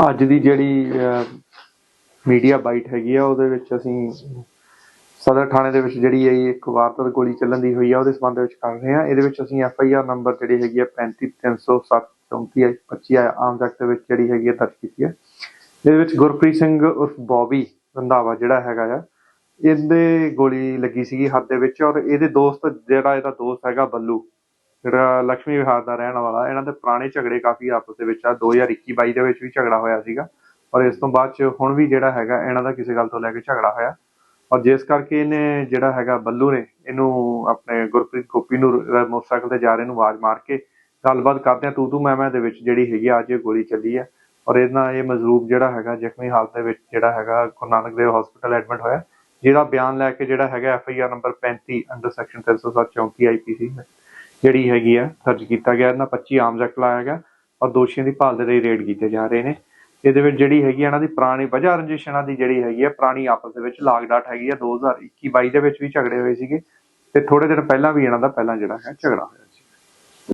ਅੱਜ ਦੀ ਜਿਹੜੀ media bite ਹੈਗੀ ਆ, ਉਹਦੇ ਵਿੱਚ ਅਸੀਂ ਸਦਰ ਥਾਣੇ ਦੇ ਵਿੱਚ ਜਿਹੜੀ ਹੈ ਇੱਕ ਵਾਰਦਾਤ ਗੋਲੀ ਚੱਲਣ ਦੀ ਹੋਈ ਆ, ਉਹਦੇ ਸੰਬੰਧ ਵਿੱਚ ਕਰ ਰਹੇ ਆ ਇਹਦੇ ਵਿੱਚ ਅਸੀਂ ਐਫ ਆਈ ਆਰ ਨੰਬਰ ਜਿਹੜੀ ਹੈਗੀ ਆ 35307 34 25 ਆਮ ਐਕਟ ਦੇ ਵਿੱਚ ਜਿਹੜੀ ਹੈਗੀ ਆ, ਦਰਜ ਕੀਤੀ ਹੈ ਇਹਦੇ ਵਿੱਚ ਗੁਰਪ੍ਰੀਤ ਸਿੰਘ ਉਰਫ ਬੌਬੀ ਰੰਧਾਵਾ ਜਿਹੜਾ ਹੈਗਾ ਆ, ਇਹਦੇ ਗੋਲੀ ਲੱਗੀ ਸੀਗੀ ਹੱਥ ਦੇ ਵਿੱਚ ਔਰ ਇਹਦੇ ਦੋਸਤ ਜਿਹੜਾ, ਇਹਦਾ ਦੋਸਤ ਹੈਗਾ ਬੱਲੂ। ਜਿਹੜਾ ਲక్ష్ਮੀ ਵਿਹਾਰ ਦਾ ਰਹਿਣ ਵਾਲਾ। ਇਹਨਾਂ ਦੇ ਪੁਰਾਣੇ ਝਗੜੇ ਕਾਫੀ ਆਪਸ ਦੇ ਵਿੱਚ ਆ। 2021 22 ਦੇ ਵਿੱਚ ਵੀ ਝਗੜਾ ਹੋਇਆ ਸੀਗਾ। ਔਰ ਇਸ ਤੋਂ ਬਾਅਦ ਚ ਹੁਣ ਵੀ ਜਿਹੜਾ ਹੈਗਾ ਇਹਨਾਂ ਦਾ ਕਿਸੇ ਗੱਲ ਤੋਂ ਲੈ ਕੇ ਝਗੜਾ ਹੋਇਆ। ਔਰ ਜਿਸ ਕਰਕੇ ਇਹਨੇ ਜਿਹੜਾ ਹੈਗਾ ਬੱਲੂ ਨੇ ਇਹਨੂੰ ਆਪਣੇ ਗੁਰਪ੍ਰੀਤ ਗੋਪੀ ਨੂੰ ਮੋਟਰਸਾਈਕਲ ਤੇ ਜਾ ਰਹੇ ਨੂੰ ਆਵਾਜ਼ ਮਾਰ ਕੇ ਗੱਲਬਾਤ ਕਰਦੇ ਆ। ਤੂ ਤੂ ਮੈਂ ਮੈਂ ਦੇ ਵਿੱਚ ਜਿਹੜੀ ਹੈਗੀ ਆ, ਅੱਜ ਇਹ ਗੋਲੀ ਚੱਲੀ ਹੈ ਔਰ ਇਹਦੇ ਇਹ ਮਜ਼ਲੂਬ ਜਿਹੜਾ ਹੈਗਾ ਜ਼ਖਮੀ ਹਾਲਤ ਦੇ ਵਿੱਚ ਜਿਹੜਾ ਹੈਗਾ ਗੁਰੂ ਨਾਨਕ ਦੇਵ ਹਸਪੀਟਲ ਐਡਮਿਟ ਹੋਇਆ। ਜਿਹਦਾ ਬਿਆਨ ਲੈ ਕੇ ਜਿਹੜਾ ਹੈਗਾ F I R number 35 under section 307 34 IPC ਜਿਹੜੀ ਹੈਗੀ ਆ, ਦਰਜ ਕੀਤਾ ਗਿਆ, ਇਹਨਾਂ 25 ਆਰਮਸ ਐਕਟ ਲਾਇਆ ਗਿਆ ਔਰ ਦੋਸ਼ੀਆਂ ਦੀ ਭਾਲ ਦੇ ਲਈ ਰੇਡ ਕੀਤੇ ਜਾ ਰਹੇ ਨੇ। ਇਹਦੇ ਵਿੱਚ ਜਿਹੜੀ ਹੈਗੀ ਆ, ਇਹਨਾਂ ਦੀ ਪੁਰਾਣੀ ਵਜ੍ਹਾ ਰੰਜਿਸ਼ ਇਹਨਾਂ ਦੀ ਜਿਹੜੀ ਹੈਗੀ ਆ, ਪੁਰਾਣੀ ਆਪਸ ਦੇ ਵਿੱਚ ਲਾਗ ਡਾਟ ਹੈਗੀ ਆ 2021 22 ਦੇ ਵਿੱਚ ਵੀ ਝਗੜੇ ਹੋਏ ਸੀਗੇ ਤੇ ਥੋੜੇ ਦਿਨ ਪਹਿਲਾਂ ਵੀ ਇਹਨਾਂ ਦਾ ਪਹਿਲਾਂ ਜਿਹੜਾ ਹੈ ਝਗੜਾ ਹੋਇਆ।